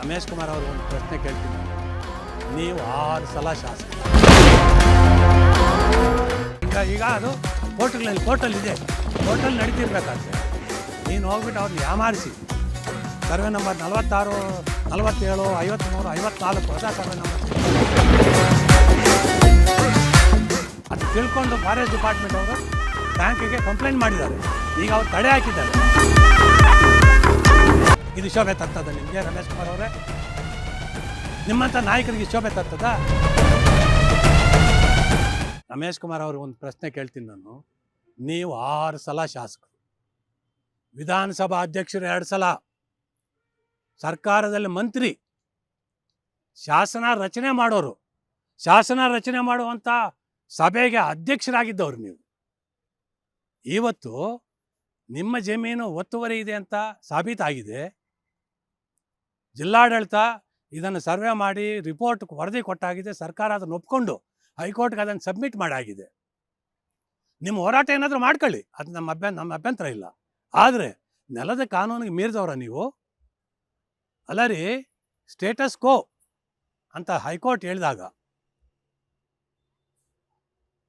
ರಮೇಶ್ ಕುಮಾರ್ ಅವರು ಒಂದು ಪ್ರಶ್ನೆ ಕೇಳ್ತೀನಿ. ನೀವು ಆರು ಸಲ ಶಾಸಕ. ಈಗ ಈಗ ಅದು ಕೋರ್ಟ್ಗಳಲ್ಲಿ ಕೋರ್ಟಲ್ಲಿ ಇದೆ ಕೋರ್ಟಲ್ಲಿ ನಡೀತಿರ್ಬೇಕಾದ್ರೆ ನೀನು ಹೋಗ್ಬಿಟ್ಟು ಅವ್ರನ್ನ ಯಾಮಾರಿಸಿ. ಸರ್ವೆ ನಂಬರ್ ನಲವತ್ತಾರು, ನಲವತ್ತೇಳು ಐವತ್ತ್ಮೂರು ಐವತ್ನಾಲ್ಕು, ಹೊಸ ಸರ್ವೆ ನಂಬರ್. ಅದು ತಿಳ್ಕೊಂಡು ಫಾರೆಸ್ಟ್ ಡಿಪಾರ್ಟ್ಮೆಂಟ್ ಅವರು ಬ್ಯಾಂಕಿಗೆ ಕಂಪ್ಲೇಂಟ್ ಮಾಡಿದ್ದಾರೆ. ಈಗ ಅವ್ರು ತಡೆ ಹಾಕಿದ್ದಾರೆ. ಶೋಭೆ ತರ್ತದ ನಿಮಗೆ, ರಮೇಶ್ ಕುಮಾರ್ ಅವರೇ. ನಿಮ್ಮಂಥ ನಾಯಕರಿಗೆ ಶೋಭೆ ತರ್ತದ? ರಮೇಶ್ ಕುಮಾರ್ ಅವರು ಒಂದು ಪ್ರಶ್ನೆ ಕೇಳ್ತೀನಿ ನಾನು. ನೀವು ಆರು ಸಲ ಶಾಸಕರು. ವಿಧಾನಸಭಾ ಅಧ್ಯಕ್ಷರು ಎರಡು ಸಲ. ಸರ್ಕಾರದಲ್ಲಿ ಮಂತ್ರಿ. ಶಾಸನ ರಚನೆ ಮಾಡೋರು. ಶಾಸನ ರಚನೆ ಮಾಡುವಂಥ ಸಭೆಗೆ ಅಧ್ಯಕ್ಷರಾಗಿದ್ದವ್ರು ನೀವು. ಇವತ್ತು ನಿಮ್ಮ ಜಮೀನು ಒತ್ತುವರಿ ಇದೆ ಅಂತ ಸಾಬೀತಾಗಿದೆ. ಜಿಲ್ಲಾಡಳಿತ ಇದನ್ನು ಸರ್ವೆ ಮಾಡಿ ರಿಪೋರ್ಟ್ ವರದಿ ಕೊಟ್ಟಾಗಿದೆ. ಸರ್ಕಾರ ಅದನ್ನು ಒಪ್ಕೊಂಡು ಹೈಕೋರ್ಟ್ಗೆ ಅದನ್ನು ಸಬ್ಮಿಟ್ ಮಾಡಾಗಿದೆ. ನಿಮ್ಮ ಹೋರಾಟ ಏನಾದರೂ ಮಾಡ್ಕೊಳ್ಳಿ. ಅದು ನಮ್ಮ ಅಭ್ಯ ನಮ್ಮ ಅಭ್ಯಂತರ ಇಲ್ಲ. ಆದರೆ ನೆಲದ ಕಾನೂನಿಗೆ ಮೀರಿದವರ ನೀವು? ಅಲ್ಲ ರೀ ಸ್ಟೇಟಸ್ ಕೋ ಅಂತ ಹೈಕೋರ್ಟ್ ಹೇಳಿದಾಗ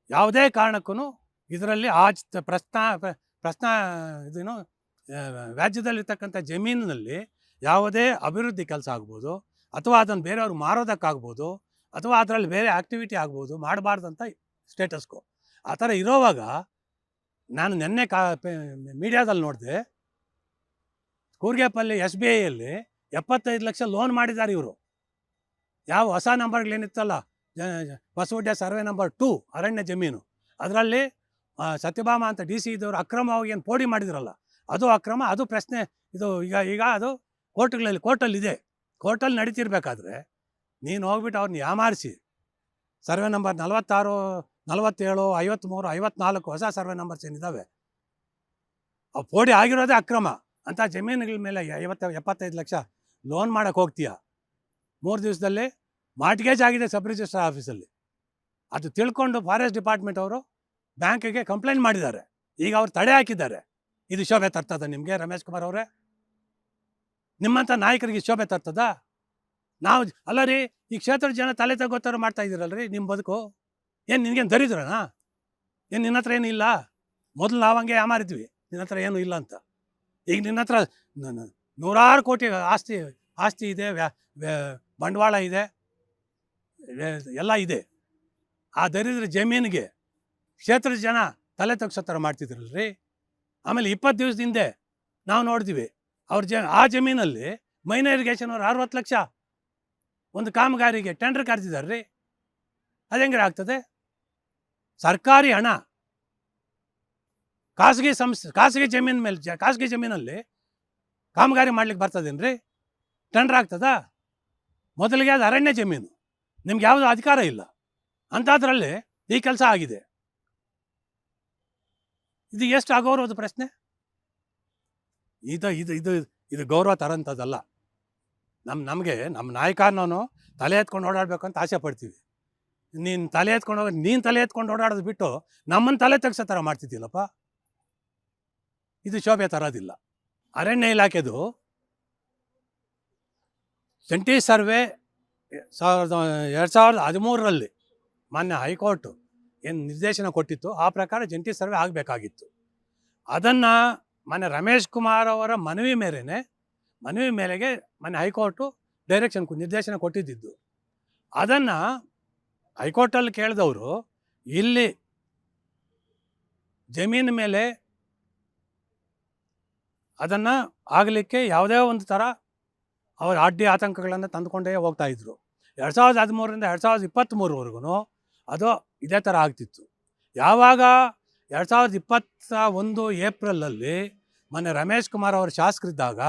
ಯಾವುದೇ ಕಾರಣಕ್ಕೂ ಇದರಲ್ಲಿ ಆ ಪ್ರಶ್ನ ಪ್ರಶ್ನ ಪ್ರ- ಪ್ರಶ್ನಾ ಇದೇನು, ವ್ಯಾಜ್ಯದಲ್ಲಿರ್ತಕ್ಕಂಥ ಜಮೀನಿನಲ್ಲಿ ಯಾವುದೇ ಅಭಿವೃದ್ಧಿ ಕೆಲಸ ಆಗ್ಬೋದು, ಅಥವಾ ಅದನ್ನು ಬೇರೆಯವ್ರು ಮಾರೋದಕ್ಕಾಗ್ಬೋದು, ಅಥವಾ ಅದರಲ್ಲಿ ಬೇರೆ ಆ್ಯಕ್ಟಿವಿಟಿ ಆಗ್ಬೋದು, ಮಾಡಬಾರ್ದಂತ ಸ್ಟೇಟಸ್ಗು ಆ ಥರ ಇರೋವಾಗ ನಾನು ನಿನ್ನೆ ಕಾ ಮೀಡಿಯಾದಲ್ಲಿ ನೋಡಿದೆ. ಕೂರ್ಗೆಪಲ್ಲಿ ಎಸ್ ಬಿ ಐಯಲ್ಲಿ ಎಪ್ಪತ್ತೈದು ಲಕ್ಷ ಲೋನ್ ಮಾಡಿದ್ದಾರೆ ಇವರು. ಯಾವ ಹೊಸ ನಂಬರ್ಗಳೇನಿತ್ತಲ್ಲ ಬಸವಡ್ಡ ಸರ್ವೆ ನಂಬರ್ ಟೂ ಅರಣ್ಯ ಜಮೀನು. ಅದರಲ್ಲಿ ಸತ್ಯಭಾಮ ಅಂತ ಡಿ ಸಿ ಇದ್ದವರು ಅಕ್ರಮವಾಗಿ ಏನು ಪೋಡಿ ಮಾಡಿದ್ರಲ್ಲ? ಅದು ಅಕ್ರಮ, ಅದು ಪ್ರಶ್ನೆ, ಇದು ಈಗ ಈಗ ಅದು ಕೋರ್ಟ್ಗಳಲ್ಲಿ ಕೋರ್ಟಲ್ಲಿ ಇದೆ ಕೋರ್ಟಲ್ಲಿ ನಡೀತಿರ್ಬೇಕಾದ್ರೆ ನೀನು ಹೋಗ್ಬಿಟ್ಟು ಅವ್ರನ್ನ ಯಾಮಾರಿಸಿ. ಸರ್ವೆ ನಂಬರ್ ನಲವತ್ತಾರು, ನಲವತ್ತೇಳು ಐವತ್ತ್ಮೂರು ಐವತ್ನಾಲ್ಕು ಹೊಸ ಸರ್ವೆ ನಂಬರ್ಸ್ ಏನಿದ್ದಾವೆ ಅವು ಪೋಡಿ ಆಗಿರೋದೇ ಅಕ್ರಮ. ಅಂಥ ಜಮೀನುಗಳ ಮೇಲೆ ಐವತ್ತು, ಎಪ್ಪತ್ತೈದು ಲಕ್ಷ ಲೋನ್ ಮಾಡೋಕ್ಕೆ ಹೋಗ್ತೀಯ? ಮೂರು ದಿವಸದಲ್ಲಿ ಮಾರ್ಟ್ಗೇಜ್ ಆಗಿದೆ ಸಬ್ ರಿಜಿಸ್ಟರ್ ಆಫೀಸಲ್ಲಿ. ಅದು ತಿಳ್ಕೊಂಡು ಫಾರೆಸ್ಟ್ ಡಿಪಾರ್ಟ್ಮೆಂಟ್ ಅವರು ಬ್ಯಾಂಕಿಗೆ ಕಂಪ್ಲೇಂಟ್ ಮಾಡಿದ್ದಾರೆ. ಈಗ ಅವ್ರು ತಡೆ ಹಾಕಿದ್ದಾರೆ. ಇದು ಶೋಭೆ ತರ್ತದೆ ನಿಮಗೆ, ರಮೇಶ್ ಕುಮಾರ್ ಅವರೇ? ನಿಮ್ಮಂಥ ನಾಯಕರಿಗೆ ಶೋಭೆ ತರ್ತದ? ನಾವು ಅಲ್ಲ ರೀ, ಈ ಕ್ಷೇತ್ರದ ಜನ ತಲೆ ತಗೋತಾರ ಮಾಡ್ತಾ ರೀ ನಿಮ್ಮ ಬದುಕು. ಏನು ನಿನಗೇನು ದರಿದ್ರನಾ? ಏನು ನಿನ್ನ ಹತ್ರ ಏನು ಇಲ್ಲ? ಮೊದಲು ನಾವು ಹಂಗೆ ಯಾಮಾರಿದ್ವಿ ನಿನ್ನ ಹತ್ರ ಏನು ಇಲ್ಲ ಅಂತ. ಈಗ ನಿನ್ನ ಹತ್ರ ನೂರಾರು ಕೋಟಿ ಆಸ್ತಿ ಆಸ್ತಿ ಇದೆ ಬಂಡವಾಳ ಇದೆ ಎಲ್ಲ ಇದೆ. ಆ ದರಿದ್ರ ಜಮೀನಿಗೆ ಕ್ಷೇತ್ರದ ಜನ ತಲೆ ತಗ್ಸೋ ಥರ ಮಾಡ್ತಿದ್ರಲ್ರಿ ಆಮೇಲೆ ಇಪ್ಪತ್ತು ದಿವಸದ ಹಿಂದೆ ನಾವು ನೋಡ್ತೀವಿ ಅವ್ರ ಜ, ಆ ಜಮೀನಲ್ಲಿ ಮೈನ ಇರಿಗೇಷನ್ ಅವ್ರು ಅರವತ್ತು ಲಕ್ಷ ಒಂದು ಕಾಮಗಾರಿಗೆ ಟೆಂಡರ್ ಕರೆದಿದ್ದಾರೆ ರೀ ಅದು ಹೆಂಗೆ ಆಗ್ತದೆ? ಸರ್ಕಾರಿ ಹಣ. ಖಾಸಗಿ ಸಂಸ್ಥೆ, ಖಾಸಗಿ ಜಮೀನು ಮೇಲೆ, ಜ, ಖಾಸಗಿ ಜಮೀನಲ್ಲಿ ಕಾಮಗಾರಿ ಮಾಡ್ಲಿಕ್ಕೆ ಬರ್ತದೇನು ರೀ ಟೆಂಡರ್ ಆಗ್ತದಾ? ಮೊದಲಿಗೆ ಅದು ಅರಣ್ಯ ಜಮೀನು. ನಿಮ್ಗೆ ಯಾವುದು ಅಧಿಕಾರ ಇಲ್ಲ. ಅಂಥದ್ರಲ್ಲಿ ಈ ಕೆಲಸ ಆಗಿದೆ. ಇದು ಎಷ್ಟು ಅಗೌರವದ ಪ್ರಶ್ನೆ? ಇದು ಇದು ಇದು ಇದು ಗೌರವ ತರೋಂಥದ್ದಲ್ಲ ನಮ್ಮ ನಮಗೆ ನಮ್ಮ ನಾಯಕ ನಾನು ತಲೆ ಎತ್ಕೊಂಡು ಓಡಾಡಬೇಕು ಅಂತ ಆಸೆ ಪಡ್ತೀವಿ. ನೀನು ತಲೆ ಎತ್ಕೊಂಡು ಹೋಗಿ, ನೀನು ತಲೆ ಎತ್ಕೊಂಡು ಓಡಾಡೋದು ಬಿಟ್ಟು ನಮ್ಮನ್ನು ತಲೆ ತೆಗ್ಸೋ ಥರ ಮಾಡ್ತಿದ್ದಿಲ್ಲಪ್ಪ ಇದು ಶೋಭೆ ತರೋದಿಲ್ಲ. ಅರಣ್ಯ ಇಲಾಖೆದು ಜಂಟಿ ಸರ್ವೆ ಸಾವಿರದ, ಎರಡು ಸಾವಿರದ ಹದಿಮೂರರಲ್ಲಿ ಮಾನ್ಯ ಹೈಕೋರ್ಟು ಏನು ನಿರ್ದೇಶನ ಕೊಟ್ಟಿತ್ತು ಆ ಪ್ರಕಾರ ಜಂಟಿ ಸರ್ವೆ ಆಗಬೇಕಾಗಿತ್ತು. ಅದನ್ನು ಮಾನ್ಯ ರಮೇಶ್ ಕುಮಾರ್ ಅವರ ಮನವಿ ಮೇರೆನೆ, ಮನವಿ ಮೇರೆಗೆ ಮನೆ ಹೈಕೋರ್ಟು ಡೈರೆಕ್ಷನ್ ನಿರ್ದೇಶನ ಕೊಟ್ಟಿದ್ದಿದ್ದು. ಅದನ್ನು ಹೈಕೋರ್ಟಲ್ಲಿ ಕೇಳಿದವರು, ಇಲ್ಲಿ ಜಮೀನ್ ಮೇಲೆ ಅದನ್ನು ಆಗಲಿಕ್ಕೆ ಯಾವುದೇ ಒಂದು ಥರ ಅವರ ಅಡ್ಡಿ ಆತಂಕಗಳನ್ನು ತಂದುಕೊಂಡೇ ಹೋಗ್ತಾ ಇದ್ರು. ಎರಡು ಸಾವಿರದ ಹದಿಮೂರರಿಂದ ಎರಡು ಸಾವಿರದ ಇಪ್ಪತ್ತ್ಮೂರವರೆಗೂ ಅದು ಇದೇ ಥರ ಆಗ್ತಿತ್ತು. ಯಾವಾಗ ಎರಡು ಸಾವಿರದ ಇಪ್ಪತ್ತ ಒಂದು ಏಪ್ರಿಲಲ್ಲಿ ಮೊನ್ನೆ ರಮೇಶ್ ಕುಮಾರ್ ಅವರು ಶಾಸಕರಿದ್ದಾಗ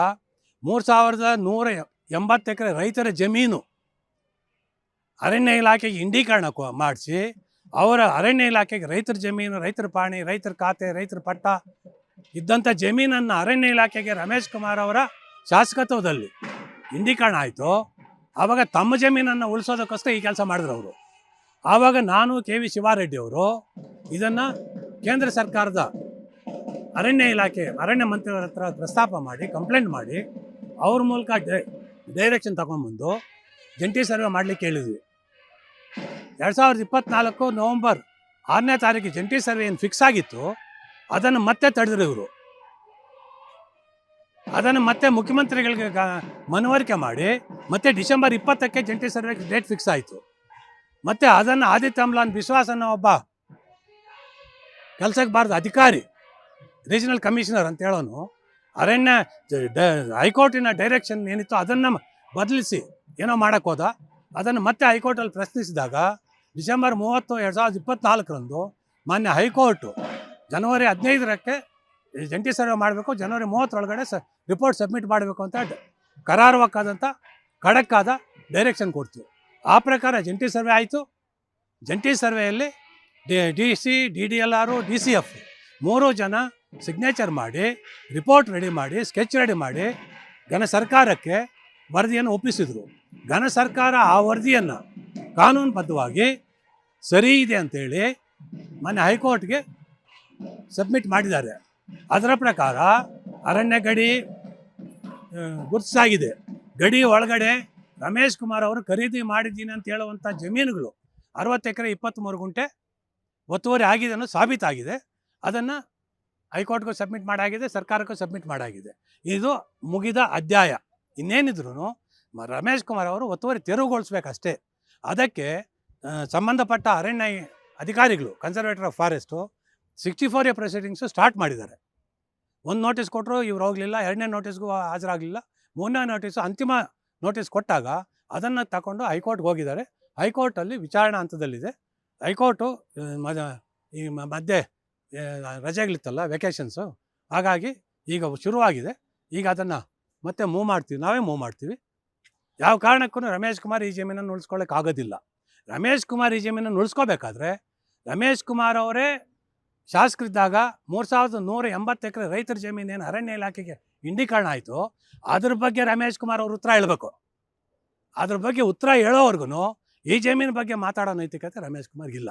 ಮೂರು ಸಾವಿರದ ನೂರ ಎಂಬತ್ತು ಎಕರೆ ರೈತರ ಜಮೀನು ಅರಣ್ಯ ಇಲಾಖೆಗೆ ಇಂಡೀಕರಣ ಮಾಡಿಸಿ ಅವರ ಅರಣ್ಯ ಇಲಾಖೆಗೆ ರೈತರ ಜಮೀನು, ರೈತರ ಪಾಣಿ, ರೈತರ ಖಾತೆ, ರೈತರ ಪಟ್ಟ ಇದ್ದಂಥ ಜಮೀನನ್ನು ಅರಣ್ಯ ಇಲಾಖೆಗೆ ರಮೇಶ್ ಕುಮಾರ್ ಅವರ ಶಾಸಕತ್ವದಲ್ಲಿ ಇಂಡೀಕರಣ ಆಯಿತು. ಆವಾಗ ತಮ್ಮ ಜಮೀನನ್ನು ಉಳಿಸೋದಕ್ಕೋಸ್ಕರ ಈ ಕೆಲಸ ಮಾಡಿದ್ರು ಅವರು. ಆವಾಗ ನಾನು ಕೆ ವಿ ಶಿವಾರೆಡ್ಡಿ ಅವರು ಇದನ್ನು ಕೇಂದ್ರ ಸರ್ಕಾರದ ಅರಣ್ಯ ಇಲಾಖೆ, ಅರಣ್ಯ ಮಂತ್ರಿಯವರ ಹತ್ರ ಪ್ರಸ್ತಾಪ ಮಾಡಿ ಕಂಪ್ಲೇಂಟ್ ಮಾಡಿ, ಅವ್ರ ಮೂಲಕ ಡೈರೆಕ್ಷನ್ ತಗೊಂಡ್ಬಂದು ಜಂಟಿ ಸರ್ವೆ ಮಾಡಲಿಕ್ಕೆ ಹೇಳಿದ್ವಿ. ಎರಡು ಸಾವಿರದ ಇಪ್ಪತ್ನಾಲ್ಕು ನವಂಬರ್ ಆರನೇ ತಾರೀಕು ಜಂಟಿ ಸರ್ವೆ ಏನು ಫಿಕ್ಸ್ ಆಗಿತ್ತು, ಅದನ್ನು ಮತ್ತೆ ತಡೆದ್ರು ಇವರು. ಅದನ್ನು ಮತ್ತೆ ಮುಖ್ಯಮಂತ್ರಿಗಳಿಗೆ ಮನವರಿಕೆ ಮಾಡಿ, ಮತ್ತೆ ಡಿಸೆಂಬರ್ ಇಪ್ಪತ್ತಕ್ಕೆ ಜಂಟಿ ಸರ್ವೆ ಡೇಟ್ ಫಿಕ್ಸ್ ಆಯಿತು. ಮತ್ತೆ ಅದನ್ನು ಆದಿತ್ಯ ಅಮ್ಲಾನ್ ವಿಶ್ವಾಸನ ಒಬ್ಬ ಕೆಲಸಕ್ಕೆ ಬಾರದ ಅಧಿಕಾರಿ ರೀಜನಲ್ ಕಮಿಷನರ್ ಅಂತ ಹೇಳೋನು, ಅರಣ್ಯ ಹೈಕೋರ್ಟಿನ ಡೈರೆಕ್ಷನ್ ಏನಿತ್ತು ಅದನ್ನು ಬದಲಿಸಿ, ಏನೋ ಮಾಡೋಕ್ಕೋದ ಅದನ್ನು ಮತ್ತೆ ಹೈಕೋರ್ಟಲ್ಲಿ ಪ್ರಶ್ನಿಸಿದಾಗ, ಡಿಸೆಂಬರ್ ಮೂವತ್ತು, ಎರಡು ಸಾವಿರದ ಇಪ್ಪತ್ನಾಲ್ಕರಂದು ಮಾನ್ಯ ಹೈಕೋರ್ಟು ಜನವರಿ ಹದಿನೈದರಕ್ಕೆ ಜಂಟಿ ಸರ್ವೆ ಮಾಡಬೇಕು, ಜನವರಿ ಮೂವತ್ತರೊಳಗಡೆ ಸ ರಿಪೋರ್ಟ್ ಸಬ್ಮಿಟ್ ಮಾಡಬೇಕು ಅಂತ ಕರಾರವಕ್ಕಾದಂಥ ಖಡಕ್ಕಾದ ಡೈರೆಕ್ಷನ್ ಕೊಡ್ತು ಆ ಪ್ರಕಾರ ಜಂಟಿ ಸರ್ವೆ ಆಯಿತು. ಜಂಟಿ ಸರ್ವೆಯಲ್ಲಿ D D C D D L ಆರು, ಡಿ ಸಿ ಎಫ್ ಮೂರು ಜನ ಸಿಗ್ನೇಚರ್ ಮಾಡಿ ರಿಪೋರ್ಟ್ ರೆಡಿ ಮಾಡಿ ಸ್ಕೆಚ್ ರೆಡಿ ಮಾಡಿ ಘನ ಸರ್ಕಾರಕ್ಕೆ ವರದಿಯನ್ನು ಒಪ್ಪಿಸಿದರು. ಘನ ಸರ್ಕಾರ ಆ ವರದಿಯನ್ನು ಕಾನೂನುಬದ್ಧವಾಗಿ ಸರಿ ಇದೆ ಅಂತೇಳಿ ಮೊನ್ನೆ ಹೈಕೋರ್ಟ್ಗೆ ಸಬ್ಮಿಟ್ ಮಾಡಿದ್ದಾರೆ. ಅದರ ಪ್ರಕಾರ ಅರಣ್ಯ ಗಡಿ ಗುರುತಿಸಾಗಿದೆ. ಗಡಿ ಒಳಗಡೆ ರಮೇಶ್ ಕುಮಾರ್ ಅವರು ಖರೀದಿ ಮಾಡಿದ್ದೀನಿ ಅಂತ ಹೇಳುವಂಥ ಜಮೀನುಗಳು ಅರವತ್ತು ಎಕರೆ ಇಪ್ಪತ್ತ್ಮೂರು ಗುಂಟೆ ಒತ್ತುವರಿ ಆಗಿದೆ ಅನ್ನೋದು ಸಾಬೀತಾಗಿದೆ. ಅದನ್ನು ಹೈಕೋರ್ಟ್ಗೂ ಸಬ್ಮಿಟ್ ಮಾಡಾಗಿದೆ, ಸರ್ಕಾರಕ್ಕೂ ಸಬ್ಮಿಟ್ ಮಾಡಾಗಿದೆ. ಇದು ಮುಗಿದ ಅಧ್ಯಾಯ. ಇನ್ನೇನಿದ್ರು ರಮೇಶ್ ಕುಮಾರ್ ಅವರು ಒತ್ತುವರಿ ತೆರವುಗೊಳಿಸ್ಬೇಕಷ್ಟೇ. ಅದಕ್ಕೆ ಸಂಬಂಧಪಟ್ಟ ಅರಣ್ಯ ಅಧಿಕಾರಿಗಳು conservator of forest sixty four A proceedings start ಮಾಡಿದ್ದಾರೆ. ಒಂದು ನೋಟಿಸ್ ಕೊಟ್ಟರು ಇವ್ರು ಹೋಗಲಿಲ್ಲ, ಎರಡನೇ ನೋಟಿಸ್ಗೂ ಹಾಜರಾಗಲಿಲ್ಲ. ಮೂರನೇ ನೋಟಿಸ್ ಅಂತಿಮ ನೋಟಿಸ್ ಕೊಟ್ಟಾಗ ಅದನ್ನು ತಗೊಂಡು ಹೈಕೋರ್ಟ್ಗೆ ಹೋಗಿದ್ದಾರೆ. ಹೈಕೋರ್ಟಲ್ಲಿ ವಿಚಾರಣಾ ಹಂತದಲ್ಲಿದೆ. ಹೈಕೋರ್ಟು ಈ ಮಧ್ಯೆ ರಜೆಗಳಿತ್ತಲ್ಲ ವೆಕೇಷನ್ಸು ಹಾಗಾಗಿ ಈಗ ಶುರುವಾಗಿದೆ. ಈಗ ಅದನ್ನು ಮತ್ತೆ ಮೂವ್ ಮಾಡ್ತೀವಿ. ನಾವೇ ಮೂವ್ ಮಾಡ್ತೀವಿ. ಯಾವ ಕಾರಣಕ್ಕೂ ರಮೇಶ್ ಕುಮಾರ್ ಈ ಜಮೀನನ್ನು ಉಳಿಸ್ಕೊಳ್ಳೋಕೆ ಆಗೋದಿಲ್ಲ. ರಮೇಶ್ ಕುಮಾರ್ ಈ ಜಮೀನನ್ನು ಉಳಿಸ್ಕೋಬೇಕಾದ್ರೆ ರಮೇಶ್ ಕುಮಾರ್ ಅವರೇ ಶಾಸಕರಿದ್ದಾಗ ಮೂರು ಸಾವಿರದ ನೂರ ಎಂಬತ್ತು ಎಕರೆ ರೈತರ ಜಮೀನೇನು ಅರಣ್ಯ ಇಲಾಖೆಗೆ ಇಂಡೀಕರಣ ಆಯಿತು, ಅದ್ರ ಬಗ್ಗೆ ರಮೇಶ್ ಕುಮಾರ್ ಅವರು ಉತ್ತರ ಹೇಳಬೇಕು. ಅದ್ರ ಬಗ್ಗೆ ಉತ್ತರ ಹೇಳೋವರೆಗೂ ಈ ಜಮೀನು ಬಗ್ಗೆ ಮಾತಾಡೋ ನೈತಿಕತೆ ರಮೇಶ್ ಕುಮಾರ್ಗಿಲ್ಲ.